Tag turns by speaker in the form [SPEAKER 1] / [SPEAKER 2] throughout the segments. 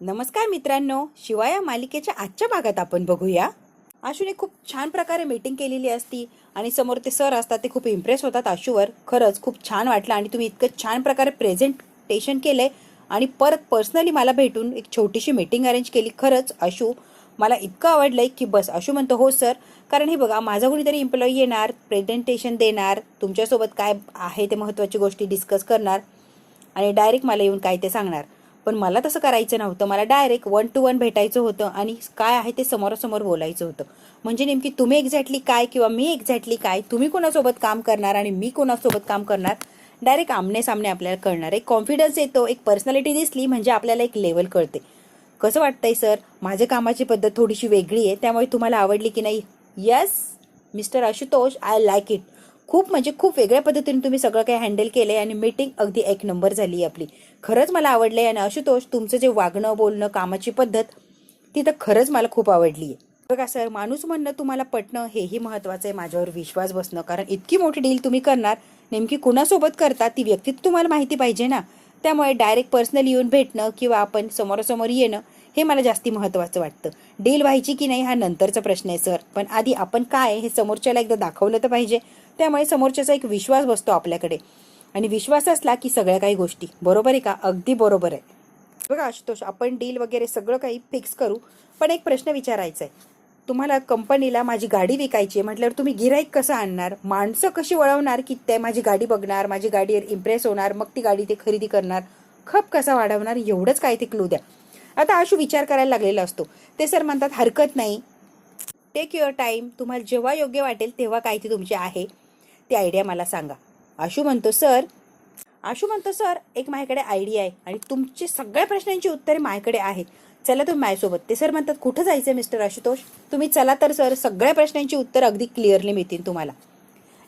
[SPEAKER 1] नमस्कार मित्रांनो शिवाया मालिकेच्या आजच्या भागात आपण बघूया. आशूने खूप छान प्रकारे मीटिंग केलेली असती आणि समोर ते सर असतात ते खूप इम्प्रेस होतात आशूवर. खरंच खूप छान वाटलं आणि तुम्ही इतकं छान प्रकारे प्रेझेंटेशन केलंय. आणि परत पर्सनली मला भेटून एक छोटीशी मीटिंग अरेंज केली. खरंच आशू मला इतकं आवडलंय की बस आशू म्हणतो हो सर कारण हे बघा माझा कुणीतरी एम्प्लॉई येणार प्रेझेंटेशन देणार तुमच्यासोबत काय आहे ते महत्त्वाची गोष्टी डिस्कस करणार आणि डायरेक्ट मला येऊन काय ते सांगणार. पण मला तसं करायचं नव्हतं. मला डायरेक्ट वन टू वन भेटायचं होतं आणि काय आहे ते समोरासमोर बोलायचं होतं. म्हणजे नेमकी तुम्ही एक्झॅक्टली काय किंवा मी एक्झॅक्टली काय तुम्ही कोणासोबत काम करणार आणि मी कोणासोबत काम करणार? डायरेक्ट आमने सामने आपल्याला कळणार. एक कॉन्फिडन्स येतो एक पर्सनॅलिटी दिसली म्हणजे आपल्याला एक लेवल कळते. कसं वाटतंय सर माझ्या कामाची पद्धत थोडीशी वेगळी आहे त्यामुळे तुम्हाला आवडली की नाही? Yes mister Ashutosh I like it खूप म्हणजे खूप वेगळ्या पद्धतीने तुम्ही सगळं काही हँडल केलं आहे आणि मीटिंग अगदी एक नंबर झाली आपली. खरंच मला आवडलं आहे आणि आशुतोष तुमचं जे वागणं बोलणं कामाची पद्धत ती तर खरंच मला खूप आवडली आहे बघा सर माणूस म्हणणं तुम्हाला पटणं हेही महत्त्वाचं आहे माझ्यावर विश्वास बसणं. कारण इतकी मोठी डील तुम्ही करणार नेमकी कुणासोबत करता ती व्यक्ती तुम्हाला माहिती पाहिजे ना. त्यामुळे डायरेक्ट पर्सनली येऊन भेटणं किंवा आपण समोरासमोर येणं हे मला जास्ती महत्त्वाचं वाटतं. डील व्हायची की नाही हा नंतरचा प्रश्न आहे सर. पण आधी आपण काय हे समोरच्याला एकदा दाखवलं तर पाहिजे. त्यामुळे समोरच्याचा एक विश्वास बसतो आपल्याकडे. आणि विश्वास असला की सगळ्या काही गोष्टी. बरोबर आहे का? अगदी बरोबर आहे. बघा आशुतोष आपण डील वगैरे सगळं काही फिक्स करू पण एक प्रश्न विचारायचा आहे तुम्हाला कंपनीला माझी गाडी विकायची आहे म्हटल्यावर तुम्ही गिराईक कसं आणणार? माणसं कशी वळवणार की ते माझी गाडी बघणार माझी गाडीवर इम्प्रेस होणार मग ती गाडी ते खरेदी करणार? खप कसा वाढवणार? एवढंच काय ते क्लू द्या. आता आशू विचार करायला लागलेला असतो. ते सर म्हणतात हरकत नाही. टेक युअर टाईम तुम्हाला जेव्हा योग्य वाटेल तेव्हा काय ते तुमची आहे. ती आयडिया मला सांगा. आशू म्हणतो सर. आशू म्हणतो सर एक माझ्याकडे आयडिया आहे आणि तुमची सगळ्या प्रश्नांची उत्तरे माझ्याकडे आहेत. चला तुम्ही माझ्यासोबत. ते सर म्हणतात कुठं जायचं मिस्टर आशुतोष? तुम्ही चला तर सर सगळ्या प्रश्नांची उत्तर अगदी क्लिअरली मिळतील तुम्हाला.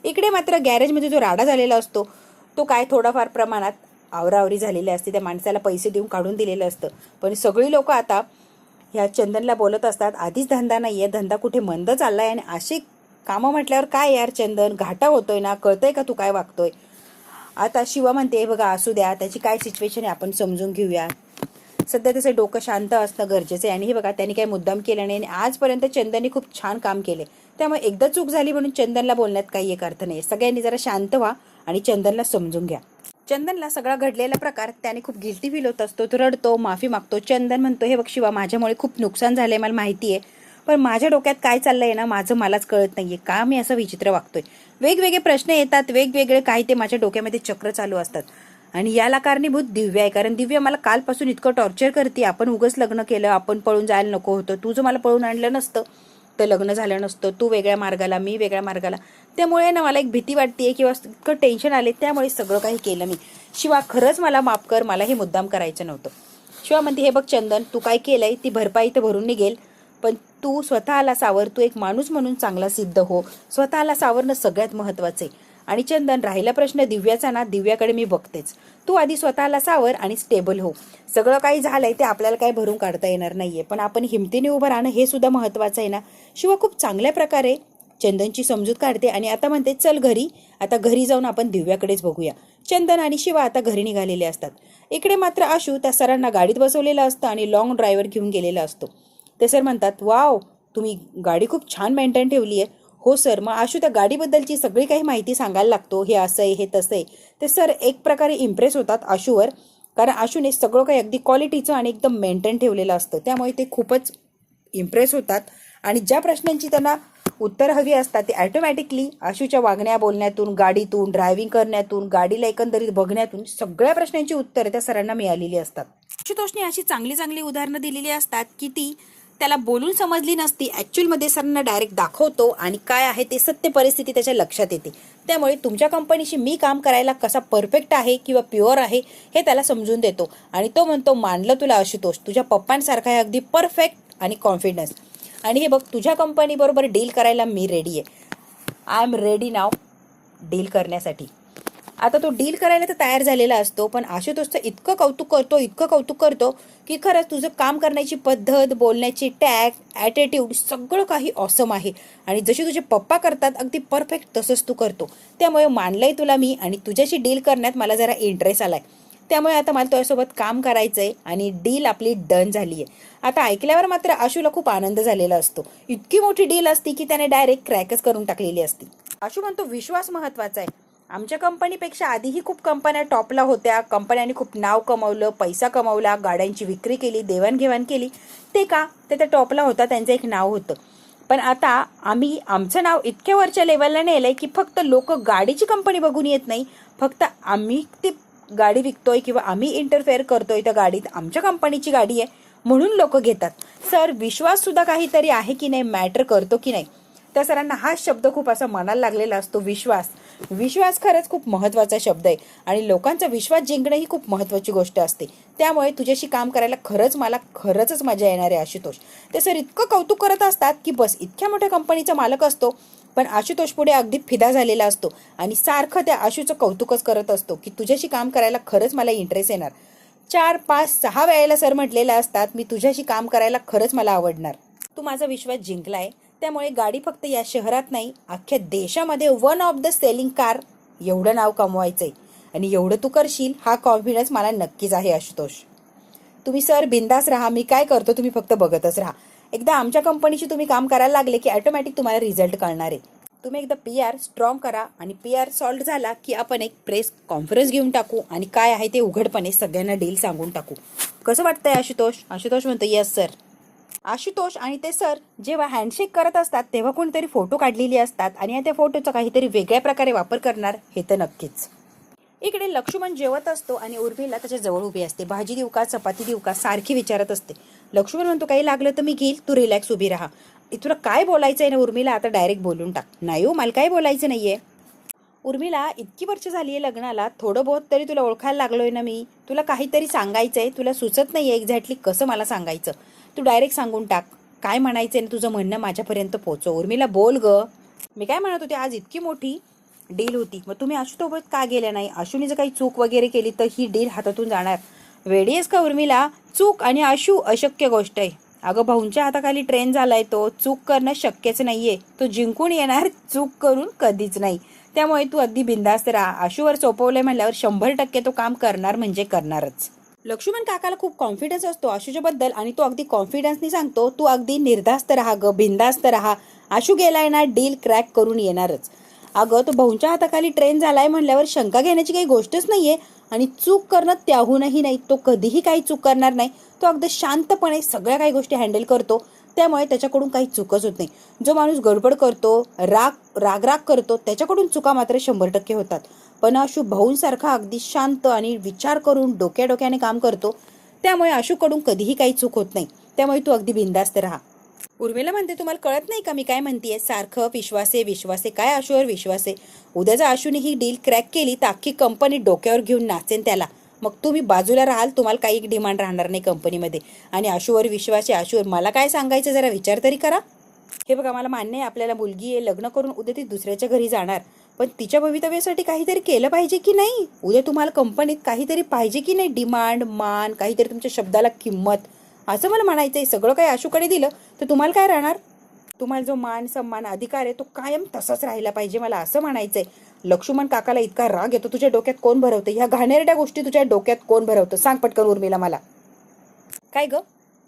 [SPEAKER 1] इकडे मात्र गॅरेजमध्ये जो राडा झालेला असतो तो काय थोडाफार प्रमाणात आवरावरी झालेली असते. त्या माणसाला पैसे देऊन काढून दिलेलं असतं. पण सगळी लोक आता ह्या चंदनला बोलत असतात आधीच धंदा नाही आहे धंदा कुठे मंद चालला आहे आणि अशी कामं म्हटल्यावर काय यार चंदन? घाटा होतोय ना? कळतंय का तू काय वागतोय? आता शिवा म्हणते बघा असू द्या त्याची काय सिच्युएशन आहे आपण समजून घेऊया. सध्या त्याचं डोकं शांत असणं गरजेचं आहे. आणि हे बघा त्यांनी काही मुद्दाम केलं नाही. आणि आजपर्यंत चंदनने खूप छान काम केले त्यामुळे एकदा चूक झाली म्हणून चंदनला बोलण्यात काही एक अर्थ नाही. सगळ्यांनी जरा शांत व्हा आणि चंदनला समजून घ्या. चंदनला सगळा घडलेला प्रकार त्याने खूप गिल्टी फील होत असतो तो रडतो माफी मागतो. चंदन म्हणतो हे बघ शिवा माझ्यामुळे खूप नुकसान झालंय मला माहिती आहे पण माझ्या डोक्यात काय चाललंय ना माझं मलाच कळत नाहीये. का मी असं विचित्र वागतोय? वेगवेगळे प्रश्न येतात वेगवेगळे काही ते माझ्या डोक्यामध्ये चक्र चालू असतात. आणि याला कारणीभूत दिव्या आहे. कारण दिव्या मला कालपासून इतकं टॉर्चर करते आपण उगच लग्न केलं आपण पळून जायला नको होतं. तू जर मला पळून आणलं नसतं तर लग्न झालं नसतं. तू वेगळ्या मार्गाला मी वेगळ्या मार्गाला. त्यामुळे ना मला एक भीती वाटते किंवा इतकं टेन्शन आले त्यामुळे सगळं काही केलं मी. शिवा खरंच मला माफ कर मला हे मुद्दाम करायचं नव्हतं. शिवा म्हणते हे बघ चंदन तू काय केलंय? ती भरपाई तर भरून निघेल. पण तू स्वतःला सावर तू एक माणूस म्हणून चांगला सिद्ध हो. स्वतःला सावरणं सगळ्यात महत्त्वाचं आहे. आणि चंदन राहिला प्रश्न दिव्याचा ना दिव्याकडे मी बघतेच. तू आधी स्वतःला सावर आणि स्टेबल हो. सगळं काही झालंय ते आपल्याला काय भरून काढता येणार नाहीये. पण आपण हिमतीने उभं राहणं हे सुद्धा महत्त्वाचं आहे ना. शिवा खूप चांगल्या प्रकारे चंदनची समजूत काढते आणि आता म्हणते चल घरी. आता घरी जाऊन आपण दिव्याकडेच बघूया. चंदन आणि शिवा आता घरी निघालेले असतात. इकडे मात्र आशू त्या सरांना गाडीत बसवलेलं असतं आणि लॉंग ड्रायव्हर घेऊन गेलेला असतो. ते सर म्हणतात वाव तुम्ही गाडी खूप छान मेंटेन ठेवली आहे. हो सर मग आशू त्या गाडीबद्दलची सगळी काही माहिती सांगायला लागतो. हे असं आहे हे तसं आहे. ते सर एक प्रकारे इम्प्रेस होतात आशूवर कारण आशूने सगळं काही अगदी क्वालिटीचं आणि एकदम मेंटेन ठेवलेलं असतं. त्यामुळे ते खूपच इम्प्रेस होतात. आणि ज्या प्रश्नांची त्यांना उत्तर हवी असतात ते ॲटोमॅटिकली आशूच्या वागण्या बोलण्यातून गाडीतून ड्रायव्हिंग करण्यातून गाडीला एकंदरीत बघण्यातून सगळ्या प्रश्नांची उत्तरं त्या सरांना मिळालेली असतात. आशुतोषने अशी चांगली चांगली उदाहरणं दिलेली असतात की ती त्याला बोलून समजली नसती. ॲक्च्युअलमध्ये सरांना डायरेक्ट दाखवतो आणि काय आहे ते सत्य परिस्थिती त्याच्या लक्षात येते. त्यामुळे तुमच्या कंपनीशी मी काम करायला कसा परफेक्ट आहे किंवा प्युअर आहे हे त्याला समजून देतो. आणि तो म्हणतो मानलं तुला आशुतोष तुझ्या पप्पांसारखा आहे अगदी परफेक्ट आणि कॉन्फिडन्स. आणि हे बघ तुझ्या कंपनीबरोबर डील करायला मी रेडी आहे. I am ready now deal करण्यासाठी. आता तो डील करायला तर तयार झालेला असतो पण आशुतोषचं इतकं कौतुक करतो इतकं कौतुक करतो की खरंच तुझं काम करण्याची पद्धत बोलण्याची टॅग ॲटिट्यूड सगळं काही ऑसम आहे. आणि जशी तुझे पप्पा करतात अगदी परफेक्ट तसंच तू करतो. त्यामुळे मानलंय तुला मी आणि तुझ्याशी डील करण्यात मला जरा इंटरेस्ट आलाय. त्यामुळे आता मला तुझ्यासोबत काम करायचं आहे आणि डील आपली डन झाली आहे आता ऐकल्यावर मात्र आशूला खूप आनंद झालेला असतो. इतकी मोठी डील असती की त्याने डायरेक्ट क्रॅकच करून टाकलेली असती. आशू म्हणतो विश्वास महत्त्वाचा आहे. आमच्या कंपनीपेक्षा आधीही खूप कंपन्या टॉपला होत्या. कंपन्यांनी खूप नाव कमवलं पैसा कमवला गाड्यांची विक्री केली देवाणघेवाण केली. ते का? ते त्या टॉपला होता त्यांचं एक नाव होतं. पण आता आम्ही आमचं नाव इतक्या वरच्या लेवलला नेलं आहे की फक्त लोक गाडीची कंपनी बघून येत नाही. फक्त आम्ही ती गाडी विकतोय किंवा आम्ही इंटरफेअर करतोय त्या गाडीत. आमच्या कंपनीची गाडी आहे म्हणून लोक घेतात. सर विश्वास सुद्धा काहीतरी आहे की नाही? मॅटर करतो की नाही? त्या सरांना हा शब्द खूप असा मनाला लागलेला असतो विश्वास. विश्वास खरंच खूप महत्त्वाचा शब्द आहे आणि लोकांचा विश्वास जिंकणं ही खूप महत्वाची गोष्ट असते. त्यामुळे तुझ्याशी काम करायला खरंच मला खरंचच मजा येणार आहे आशुतोष. ते सर इतकं कौतुक करत असतात की बस इतक्या मोठ्या कंपनीचा मालक असतो पण आशुतोष पुढे अगदी फिदा झालेला असतो आणि सारखं त्या आशूचं कौतुकच करत असतो की तुझ्याशी काम करायला खरंच मला इंटरेस्ट येणार. चार पाच सहा वेळेला सर म्हटलेले असतात मी तुझ्याशी काम करायला खरंच मला आवडणार. तू माझा विश्वास जिंकलाय त्यामुळे गाडी फक्त या शहरात नाही अख्ख्या देशामध्ये one of the selling car एवढं नाव कमवायचं आहे आणि एवढं तू करशील हा कॉन्फिडन्स मला नक्कीच आहे आशुतोष. तुम्ही सर बिंदास राहा मी काय करतो तुम्ही फक्त बघतच राहा. एकदा आमच्या कंपनीशी तुम्ही काम करायला लागले की ऑटोमॅटिक तुम्हाला रिझल्ट कळणार आहे. तुम्ही एकदा पी आर स्ट्रॉंग करा आणि पी आर सॉल्ट झाला की आपण एक प्रेस कॉन्फरन्स घेऊन टाकू आणि काय आहे ते उघडपणे सगळ्यांना डील सांगून टाकू. कसं वाटतंय आशुतोष? आशुतोष म्हणतो येस सर आशुतोष आणि ते सर जेव्हा हँडशेक करत असतात तेव्हा कोणीतरी फोटो काढलेली असतात आणि या त्या फोटोचा काहीतरी वेगळ्या प्रकारे वापर करणार हे तर नक्कीच. इकडे लक्ष्मण जेवत असतो आणि उर्मिला त्याच्याजवळ उभी असते. भाजी देऊ का चपाती देऊ का सारखी विचारत असते. लक्ष्मण म्हणतो काही लागलं तर मी घेईल तू रिलॅक्स उभी राहा. तुला काय बोलायचं आहे ना उर्मिला? आता डायरेक्ट बोलून टाक. नाही हो मला काय बोलायचं नाहीये. उर्मिला इतकी वर्ष झाली आहे लग्नाला थोडं बहुत तरी तुला ओळखायला लागलोय ना मी. तुला काहीतरी सांगायचंय तुला सुचत नाहीये एक्झॅक्टली कसं मला सांगायचं. तू डायरेक्ट सांगून टाक. काय म्हणायचं ना तुझं म्हणणं माझ्यापर्यंत पोहोचव. उर्मिला बोल ग. मी काय म्हणत होते आज इतकी मोठी डील होती. मग तुम्ही आशुसोबत का गेल्या नाही? आशूने जर काही चूक वगैरे केली तर ही डील हातातून जाणार. वेडी आहेस का उर्मिला? चूक आणि आशू अशक्य गोष्ट आहे. अगं भाऊंच्या हाताखाली ट्रेन झालाय तो. चूक करणं शक्यच नाहीये. तो जिंकून येणार चूक करून कधीच नाही. त्यामुळे तू अगदी बिंदास्त राहा. आशूवर सोपवलंय म्हणल्यावर शंभर टक्के तो काम करणार म्हणजे करणारच. लक्ष्मण काकाला खूप कॉन्फिडन्स असतो आशूच्याबद्दल आणि तो अगदी कॉन्फिडन्सनी सांगतो तू अगदी निर्धास्त राहा ग बिंदास्त राहा. आशू गेलाय ना डील क्रॅक करून येणारच. अगं तो भाऊंच्या हाताखाली ट्रेन झालाय म्हणल्यावर शंका घेण्याची काही गोष्टच नाहीये आणि चूक करणं त्याहूनही नाही. तो कधीही काही चूक करणार नाही. तो अगदी शांतपणे सगळ्या काही गोष्टी हँडल करतो. त्यामुळे त्याच्याकडून काही चुकच होत नाही. जो माणूस गडबड करतो राग राग राग करतो त्याच्याकडून चुका मात्र शंभर टक्के होतात. पण आशू भाऊंसारखा अगदी शांत आणि विचार करून डोक्या डोक्याने काम करतो. त्यामुळे आशूकडून कधीही काही चूक होत नाही. त्यामुळे तू अगदी बिंदास्त राहा. उर्मिला म्हणते तुम्हाला कळत नाही का मी काय म्हणतेय? सारखं विश्वासे विश्वासे. काय आशूवर विश्वासे? आहे उद्या जर आशूने ही डील क्रॅक केली तर अख्खी कंपनी डोक्यावर घेऊन नाचेन त्याला. मग तुम्ही बाजूला राहाल तुम्हाला काही डिमांड राहणार नाही कंपनीमध्ये. आणि आशूवर विश्वास आहे आशूवर मला काय सांगायचं जरा विचार तरी करा. हे बघा मला मान्य आहे आपल्याला मुलगी आहे लग्न करून उद्या ती दुसऱ्याच्या घरी जाणार. पण तिच्या भवितव्यासाठी काहीतरी केलं पाहिजे की नाही? उद्या तुम्हाला कंपनीत काहीतरी पाहिजे की नाही? डिमांड मान काहीतरी तुमच्या शब्दाला किंमत. असं मला म्हणायचं आहे सगळं काही आशूकडे दिलं तर तुम्हाला काय राहणार? तुम्हाला जो मान सन्मान अधिकार आहे तो कायम तसाच राहिला पाहिजे मला असं म्हणायचं आहे लक्ष्मण काकाला इतका राग येतो तुझ्या डोक्यात कोण भरवतं? ह्या घाणेरड्या गोष्टी तुझ्या डोक्यात कोण भरवतं? सांग पटकन उर्मिला मला. काय गं?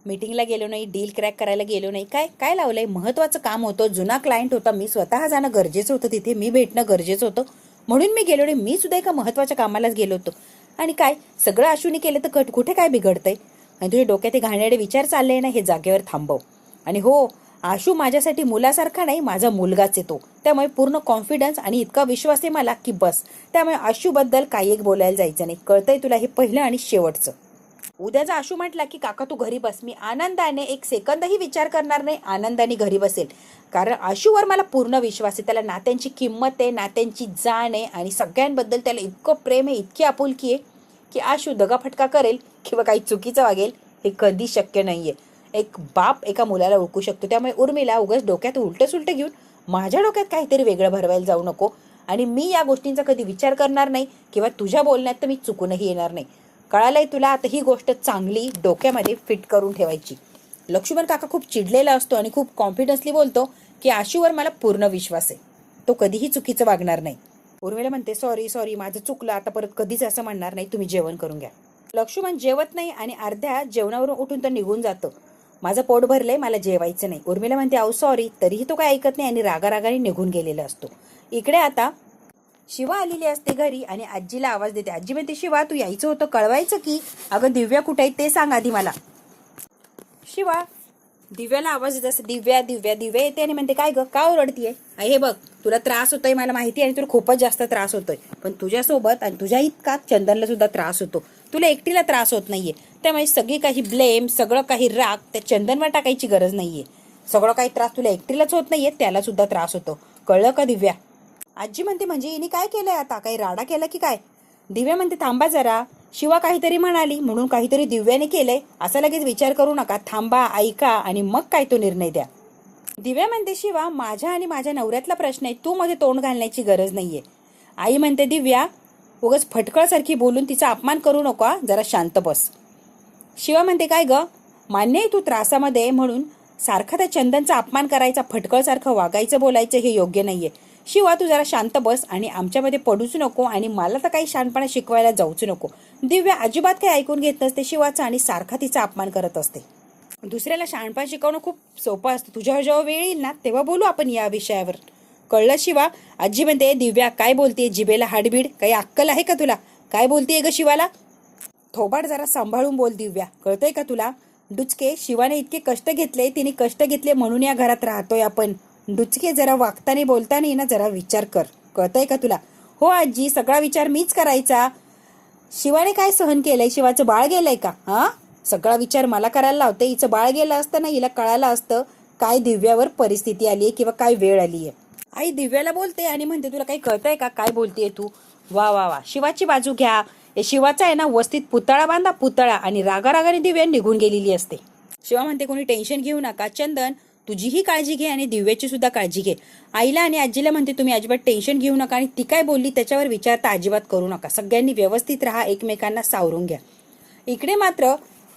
[SPEAKER 1] मीटिंगला गेलो नाही डील क्रॅक करायला गेलो नाही. काय काय लावलं आहे महत्वाचं काम होतं. जुना क्लायंट होता. मी स्वतः जाणं गरजेचं होतं तिथे. मी भेटणं गरजेचं होतं. म्हणून मी गेलो नाही. मी सुद्धा एका महत्त्वाच्या कामालाच गेलो होतो. आणि काय? सगळं आशूने केलं तर कट कुठे काय बिघडतंय? आणि तुझ्या डोक्यात ते विचार चालले ना हे जागेवर थांबव. आणि हो आशू माझ्यासाठी मुलासारखा नाही माझा मुलगाच येतो त्यामुळे पूर्ण कॉन्फिडन्स आणि इतका विश्वास आहे मला की बस. त्यामुळे आशूबद्दल काही एक बोलायला जायचं नाही. कळतंय तुला हे पहिलं आणि शेवटचं. उद्याचा आशू म्हटला की काका तू घरी बस. मी आनंदाने एक सेकंदही विचार करणार नाही. आनंदाने घरी बसेल. कारण आशूवर मला पूर्ण विश्वास आहे. त्याला नात्यांची किंमत आहे नात्यांची जाण आहे आणि सगळ्यांबद्दल त्याला इतकं प्रेम आहे इतकी आपुलकी आहे की आशू दगाफटका करेल किंवा काही चुकीचं वागेल हे कधी शक्य नाही आहे एक बाप एका मुलाला ओळखू शकतो. त्यामुळे उर्मिला उगाच डोक्यात उलटं सुलटं घेऊन माझ्या डोक्यात काहीतरी वेगळं भरवायला जाऊ नको आणि मी या गोष्टींचा कधी विचार करणार नाही किंवा तुझ्या बोलण्यात तर मी चुकूनही येणार नाही. कळालंय तुला आता ही गोष्ट चांगली डोक्यामध्ये फिट करून ठेवायची. लक्ष्मण काका खूप चिडलेला असतो आणि खूप कॉन्फिडन्सली बोलतो की आशूवर मला पूर्ण विश्वास आहे. तो कधीही चुकीचं वागणार नाही. उर्मिला म्हणते सॉरी सॉरी माझं चुकलं आता परत कधीच असं म्हणणार नाही तुम्ही जेवण करून घ्या. लक्ष्मण जेवत नाही आणि अर्ध्या जेवणावरून उठून तर निघून जातं. माझं पोट भरलंय मला जेवायचं नाही. उर्मिला म्हणते अहो सॉरी तरीही तो काय ऐकत नाही आणि रागारागाने निघून गेलेला असतो. इकडे आता शिवा आलेली असते घरी आणि आजीला आवाज देते. आजी म्हणते शिवा तू यायचं होतं कळवायचं की? अगं दिव्या कुठे आहे ते सांग आधी मला. शिवा दिव्याला आवाज येत असते दिव्या दिव्या दिव्या येते. आणि म्हणते काय ग का ओरडतीये? हे बघ तुला त्रास होतोय मला माहिती आहे आणि तुला खूपच जास्त त्रास होतोय. पण तुझ्यासोबत आणि तुझ्या इतका चंदनला सुद्धा त्रास होतो. तुला एकटीला त्रास होत नाहीये. त्यामुळे सगळी काही ब्लेम सगळं काही राग त्या चंदनवर टाकायची गरज नाहीये. सगळं काही त्रास तुला एकटीलाच होत नाहीये त्याला सुद्धा त्रास होतो. कळलं का दिव्या? आजी म्हणते म्हणजे हिने काय केलंय आता? काही राडा केला की काय? दिव्या म्हणते थांबा जरा. शिवा काहीतरी म्हणाली म्हणून काहीतरी दिव्याने केलंय. असा लगेच विचार करू नका. थांबा ऐका आणि मग काय तो निर्णय द्या. दिव्या म्हणते शिवा माझ्या आणि माझ्या नवऱ्यातला प्रश्न आहे. तू मध्ये तोंड घालण्याची गरज नाहीये. आई म्हणते दिव्या उगच फटकळसारखी बोलून तिचा अपमान करू नको जरा शांत बस. शिवा म्हणते काय ग? मान्य आहे तू त्रासामध्ये म्हणून? सारखा त्या चंदनचा अपमान करायचा फटकळसारखं वागायचं बोलायचं हे योग्य नाहीये. शिवा तू जरा शांत बस आणि आमच्यामध्ये पडूच नको आणि मला तर काही शानपणा शिकवायला जाऊच नको. दिव्या अजिबात काही ऐकून घेत नसते शिवाचा आणि सारखा तिचा अपमान करत असते. दुसऱ्याला शहाणपण शिकवणं खूप सोपं असतं. तुझ्यावर जेव्हा वेळ येईल ना तेव्हा बोलू आपण या विषयावर. कळलं शिवा? आजी म्हणते दिव्या काय बोलते जिबेला हाडबीड? काही अक्कल आहे का तुला? काय बोलतेय ग शिवाला? थोबाड जरा सांभाळून बोल दिव्या. कळतंय का तुला? डुचके शिवाने इतके कष्ट घेतले तिने कष्ट घेतले म्हणून या घरात राहतोय आपण. डुचके जरा वागताना बोलताना ना जरा विचार कर. कळतंय का तुला? हो आजी सगळा विचार मीच करायचा. शिवाने काय सहन केलंय? शिवाचं बाळ गेलंय का? हा? सगळा विचार मला करायला लावते. हिचं बाळ गेलं असतं ना हिला कळायला असतं काय दिव्यावर परिस्थिती आली आहे किंवा काय वेळ आली आहे आई दिव्याला बोलते आणि म्हणते तुला काही कळतंय का? काय बोलतेय तू? वा वा वा. शिवाची बाजू घ्या. हे शिवाचा आहे ना वस्तीत पुतळा बांधा पुतळा आणि रागारागाने दिव्या निघून गेलेली असते. शिवा म्हणते कोणी टेन्शन घेऊ नका. चंदन तुझीही काळजी घे आणि दिव्याची सुद्धा काळजी घे. आईला आणि आजीला म्हणते तुम्ही अजिबात टेन्शन घेऊ नका आणि ती काय बोलली त्याच्यावर विचारता अजिबात करू नका. सगळ्यांनी व्यवस्थित राहा एकमेकांना सावरून घ्या. इकडे मात्र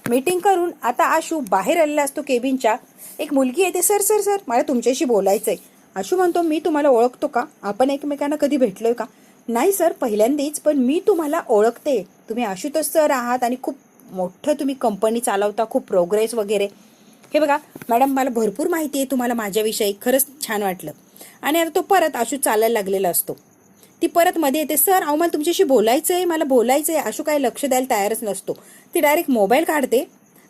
[SPEAKER 1] मीटिंग करून आता आशू बाहेर आलेला असतो केबिनच्या. एक मुलगी येते सर सर सर मला तुमच्याशी बोलायचंय. आशू म्हणतो मी तुम्हाला ओळखतो का? आपण एकमेकांना कधी भेटलोय का? नाही सर पहिल्यांदाच पण मी तुम्हाला ओळखते. तुम्ही आशुतोष सर आहात आणि खूप मोठं तुम्ही कंपनी चालवता खूप प्रोग्रेस वगैरे. हे बघा मॅडम मला भरपूर माहिती आहे तुम्हाला माझ्याविषयी खरंच छान वाटलं. आणि आता तो परत आशू चालायला लागलेला असतो. ती परत मध्ये येते सर अहो मला तुमच्याशी बोलायचं आहे मला बोलायचं आहे आशू काही लक्ष द्यायला तयारच नसतो. ती डायरेक्ट मोबाईल काढते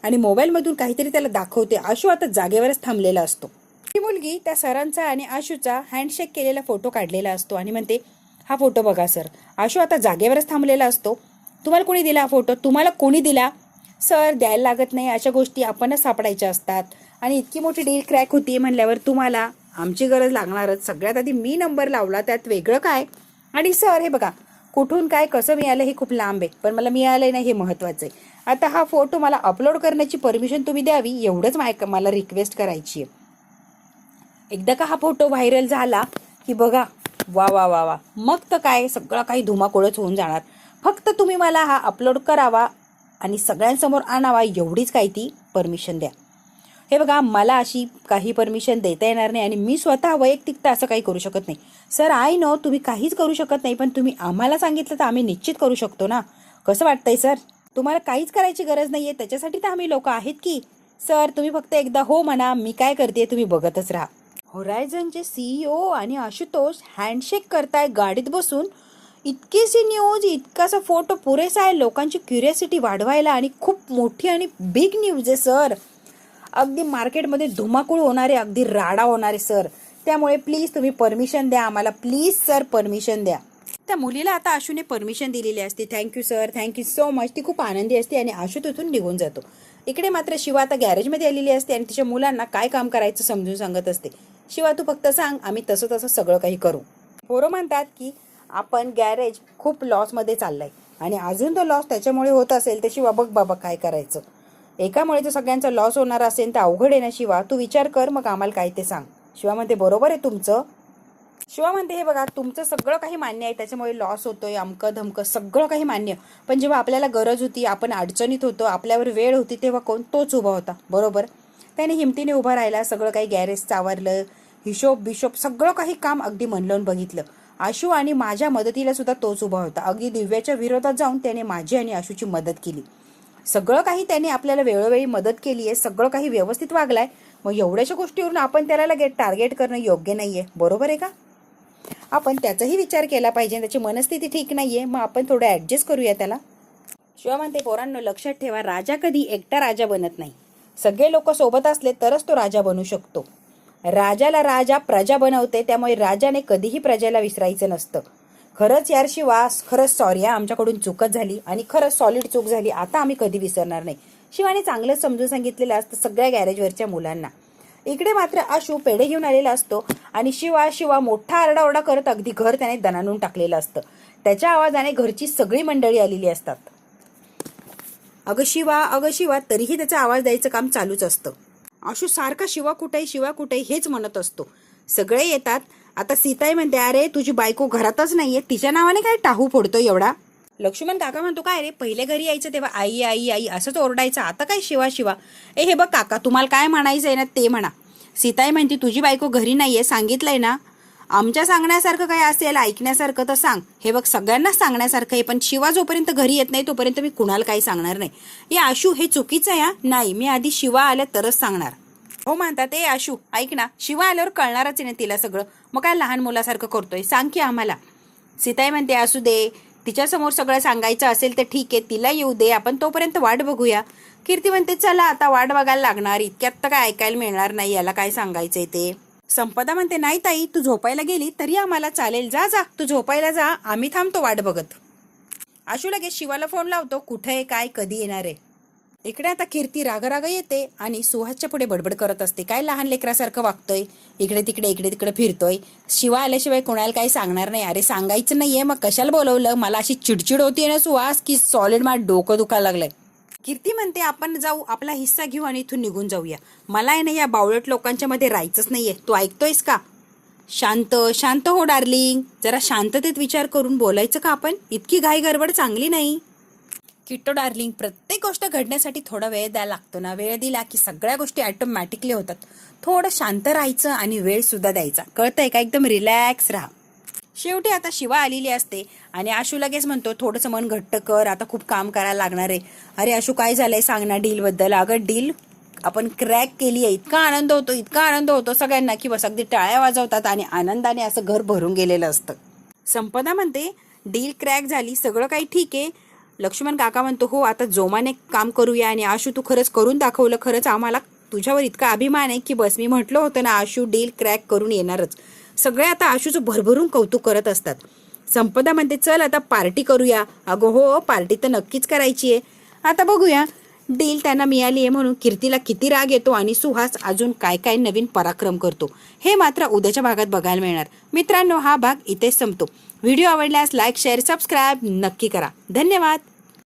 [SPEAKER 1] आणि मोबाईलमधून काहीतरी त्याला दाखवते. आशू आता जागेवरच थांबलेला असतो. ती मुलगी त्या सरांचा आणि आशूचा हँडशेक केलेला फोटो काढलेला असतो आणि म्हणते हा फोटो बघा सर. आशू आता जागेवरच थांबलेला असतो. तुम्हाला कोणी दिला हा फोटो तुम्हाला कोणी दिला? सर द्यायला लागत नाही अशा गोष्टी आपणच सापडायच्या असतात. आणि इतकी मोठी डील क्रॅक होती म्हणल्यावर तुम्हाला आमची गरज लागणारच. सगळ्यात आधी मी नंबर लावला त्यात वेगळं काय? आणि सर हे बघा कुठून काय कसं मिळालं हे खूप लांब आहे. पण मला मिळालं नाही हे महत्त्वाचं आहे. आता हा फोटो मला अपलोड करण्याची परमिशन तुम्ही द्यावी एवढंच माय मला रिक्वेस्ट करायची आहे. एकदा का हा फोटो व्हायरल झाला की बघा वा वा वा वा. मग तर काय सगळं काही धुमाकूळच होऊन जाणार. फक्त तुम्ही मला हा अपलोड करावा आणि सगळ्यांसमोर आणावा एवढीच काही ती परमिशन द्या. हे बघा मला अशी काही परमिशन देता येणार नाही आणि मी स्वतः वैयक्तिकता असं काही करू शकत नाही. सर आय नो तुम्ही काहीच करू शकत नाही पण तुम्ही आम्हाला सांगितलं तर आम्ही निश्चित करू शकतो ना. कसं वाटतंय सर तुम्हाला काहीच करायची गरज नाही आहे त्याच्यासाठी तर आम्ही लोक आहेत की. सर तुम्ही फक्त एकदा हो म्हणा मी काय करते तुम्ही बघतच राहा. होरायझनचे सीईओ आणि आशुतोष हँडशेक करताय गाडीत बसून इतकीशी न्यूज इतकासा फोटो पुरेसा आहे लोकांची क्युरियासिटी वाढवायला आणि खूप मोठी आणि बिग न्यूज आहे सर अगदी मार्केटमध्ये धुमाकूळ होणारे अगदी राडा होणारे सर त्यामुळे प्लीज तुम्ही परमिशन द्या आम्हाला. प्लीज सर परमिशन द्या. त्या मुलीला आता आशूने परमिशन दिलेली असते. Thank you sir thank you so much ती खूप आनंदी असते आणि आशू तिथून निघून जातो. इकडे मात्र शिवा आता गॅरेजमध्ये आलेली असते आणि तिच्या मुलांना काय काम करायचं समजून सांगत असते. शिवा तू फक्त सांग आम्ही तसं तसं सगळं काही करू. पोरं म्हणतात की आपण गॅरेज खूप लॉसमध्ये चाललंय. आणि अजून तो लॉस त्याच्यामुळे होत असेल तर बघ बाबा काय करायचं. एकामुळे जर सगळ्यांचा लॉस होणार असेल तर अवघड आहे ना शिवा. तू विचार कर मग आम्हाला काय ते सांग. शिवा म्हणते बरोबर आहे तुमचं. शिवा म्हणते हे बघा तुमचं सगळं काही मान्य आहे. त्याच्यामुळे लॉस होतोय अमकं धमकं सगळं काही मान्य. पण जेव्हा आपल्याला गरज होती आपण अडचणीत होतो आपल्यावर वेळ होती तेव्हा कोण? तोच उभा होता. बरोबर? त्याने हिमतीने उभा राहिला सगळं काही गॅरेज चावरलं हिशोब बिशोब सगळं काही काम अगदी मनलावून बघितलं. आशू आणि माझ्या मदतीला सुद्धा तोच उभा होता. अगदी दिव्याच्या विरोधात जाऊन त्याने माझी आणि आशूची मदत केली. सगळं काही त्याने आपल्याला वेळोवेळी मदत केली आहे सगळं काही व्यवस्थित वागलाय. मग एवढ्याशा गोष्टीवरून आपण त्याला लगेच टार्गेट करणं योग्य नाहीये. बरोबर आहे का? आपण त्याचाही विचार केला पाहिजे. त्याची मनस्थिती ठीक नाहीये. मग आपण थोडं ऍडजस्ट करूया त्याला. शिवा म्हणते पोरांनो लक्षात ठेवा राजा कधी एकटा राजा बनत नाही. सगळे लोक सोबत असले तरच तो राजा बनू शकतो. राजाला राजा प्रजा बनवते त्यामुळे राजाने कधीही प्रजेला विसरायचं नसतं. खरंच यार शिवा खरंच सॉरी आमच्याकडून चूकच झाली आणि खरंच सॉलिड चूक झाली. आता आम्ही कधी विसरणार नाही. शिवाने चांगलंच समजून सांगितलेलं असतं सगळ्या गॅरेजवरच्या मुलांना. इकडे मात्र आशू पेढे घेऊन आलेला असतो आणि शिवा शिवा मोठा आरडाओरडा करत अगदी घर त्याने दणानून टाकलेलं असतं. त्याच्या आवाजाने घरची सगळी मंडळी आलेली असतात. अगं शिवा अगं शिवा तरीही त्याचा आवाज द्यायचं काम चालूच असतं. आशू सारखा शिवा कुठे शिवा कुठे हेच म्हणत असतो. सगळे येतात. आता सीताई म्हणते अरे तुझी बायको घरातच नाहीये. तिच्या नावाने काय टाहू फोडतो एवढा? लक्ष्मण काका म्हणतो काय रे पहिले घरी यायचं तेव्हा आई आई आई असंच ओरडायचं. आता काय शिवा शिवा? ए हे बघ काका तुम्हाला काय म्हणायचं आहे ना ते म्हणा. सीताई म्हणते तुझी बायको घरी नाहीये सांगितलंय ना. आमच्या सांगण्यासारखं काय असेल ऐकण्यासारखं तर सांग. हे बघ सगळ्यांनाच सांगण्यासारखं आहे पण शिवा जोपर्यंत घरी येत नाही तोपर्यंत मी कुणाला काही सांगणार नाही. हे आशू हे चुकीचं आहे नाही मी आधी शिवा आल्या तरच सांगणार. हो म्हणतात ए आशू ऐक ना शिवा आल्यावर कळणारच आहे ना तिला सगळं. मग काय लहान मुलासारखं करतोय? सांग की आम्हाला. सीताई म्हणते असू दे तिच्यासमोर सगळं सांगायचं असेल तर ठीक आहे तिला येऊ दे आपण तोपर्यंत वाट बघूया. कीर्ती म्हणते चला आता वाट बघायला लागणार इतक्यात तर काय ऐकायला मिळणार नाही याला काय सांगायचंय ते? संपदा म्हणते नाही ताई तू झोपायला गेली तरी आम्हाला चालेल जा जा. तू झोपायला जा आम्ही थांबतो वाट बघत. आशू लगेच शिवाला फोन लावतो कुठे आहे काय कधी येणार आहे? इकडे आता कीर्ती रागराग येते आणि सुहासच्या पुढे बडबड करत असते. काय लहान लेकरासारखं वागतोय? इकडे तिकडे इकडे तिकडे फिरतोय? शिवा आल्याशिवाय कोणाला काही सांगणार नाही. अरे सांगायचं नाहीये मग कशाला बोलवलं? मला अशी चिडचिड होती ना सुहास की सॉलिड मला डोकं दुखायला लागलंय. कीर्ती म्हणते आपण जाऊ आपला हिस्सा घेऊ आणि इथून निघून जाऊया. मला आहे ना या बावळट लोकांच्या मध्ये राहायचंच नाहीये. तू ऐकतोयस का? शांत शांत हो डार्लिंग. जरा शांततेत विचार करून बोलायचं का आपण? इतकी घाई गडबड चांगली नाही. किट्टो डार्लिंग प्रत्येक गोष्ट घडण्यासाठी थोडा वेळ द्यायला लागतो ना. वेळ दिला की सगळ्या गोष्टी ऑटोमॅटिकली होतात. थोडं शांत राहायचं आणि वेळ सुद्धा द्यायचा. कळतंय का? एकदम रिलॅक्स राहा. शेवटी आता शिवा आलेली असते. आणि आशू लगेच म्हणतो थोडंसं मन घट्ट कर आता खूप काम करायला लागणार आहे. अरे आशू काय झालंय? सांग ना डीलबद्दल. अगं डील आपण क्रॅक केली आहे. इतका आनंद होतो इतका आनंद होतो सगळ्यांना की बस अगदी टाळ्या वाजवतात आणि आनंदाने असं घर भरून गेलेलं असतं. संपदा म्हणते डील क्रॅक झाली सगळं काही ठीक आहे. लक्ष्मण काका म्हणतो हो आता जोमाने काम करूया आणि आशू तू खरंच करून दाखवलं. खरंच आम्हाला तुझ्यावर इतका अभिमान आहे की बस मी म्हटलं होतं ना आशू डील क्रॅक करून येणारच. सगळे आता आशूचं भरभरून कौतुक करत असतात. संपदा म्हणते चल आता पार्टी करूया. अगो हो पार्टी तर नक्कीच करायची आहे आता बघूया. डील त्यांना मिळाली आहे म्हणून कीर्तीला किती राग येतो आणि सुहास अजून काय काय नवीन पराक्रम करतो. हे मात्र उद्याच्या भागात बघायला मिळणार. मित्रांनो हा भाग इथेच संपतो. व्हिडिओ आवडल्यास लाईक शेअर सबस्क्राईब नक्की करा. धन्यवाद!